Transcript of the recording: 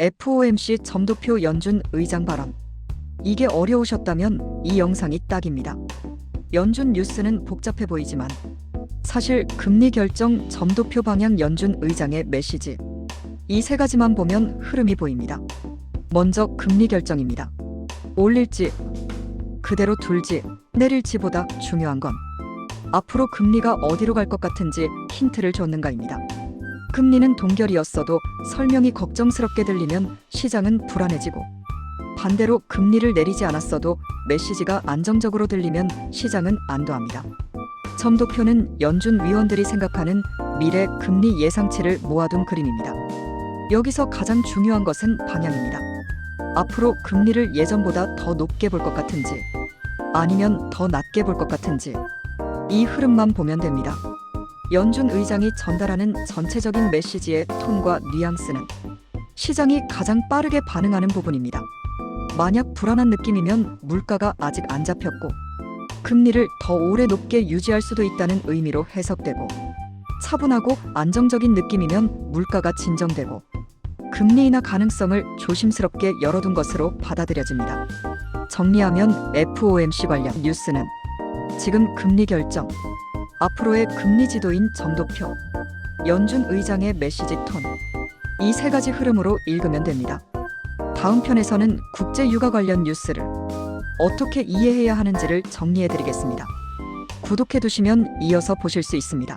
FOMC 점도표 연준 의장 발언. 이게 어려우셨다면 이 영상이 딱입니다. 연준 뉴스는 복잡해 보이지만 사실 금리 결정 점도표 방향 연준 의장의 메시지 이 세 가지만 보면 흐름이 보입니다. 먼저 금리 결정입니다. 올릴지 그대로 둘지 내릴지보다 중요한 건 앞으로 금리가 어디로 갈 것 같은지 힌트를 줬는가입니다. 금리는 동결이었어도 설명이 걱정스럽게 들리면 시장은 불안해지고 반대로 금리를 내리지 않았어도 메시지가 안정적으로 들리면 시장은 안도합니다. 점도표는 연준 위원들이 생각하는 미래 금리 예상치를 모아둔 그림입니다. 여기서 가장 중요한 것은 방향입니다. 앞으로 금리를 예전보다 더 높게 볼 것 같은지 아니면 더 낮게 볼 것 같은지 이 흐름만 보면 됩니다. 연준 의장이 전달하는 전체적인 메시지의 톤과 뉘앙스는 시장이 가장 빠르게 반응하는 부분입니다. 만약 불안한 느낌이면 물가가 아직 안 잡혔고 금리를 더 오래 높게 유지할 수도 있다는 의미로 해석되고 차분하고 안정적인 느낌이면 물가가 진정되고 금리 인하 가능성을 조심스럽게 열어둔 것으로 받아들여집니다. 정리하면 FOMC 관련 뉴스는 지금 금리 결정, 앞으로의 금리 지도인 점도표, 연준 의장의 메시지 톤, 이 세 가지 흐름으로 읽으면 됩니다. 다음 편에서는 국제 유가 관련 뉴스를 어떻게 이해해야 하는지를 정리해 드리겠습니다. 구독해 두시면 이어서 보실 수 있습니다.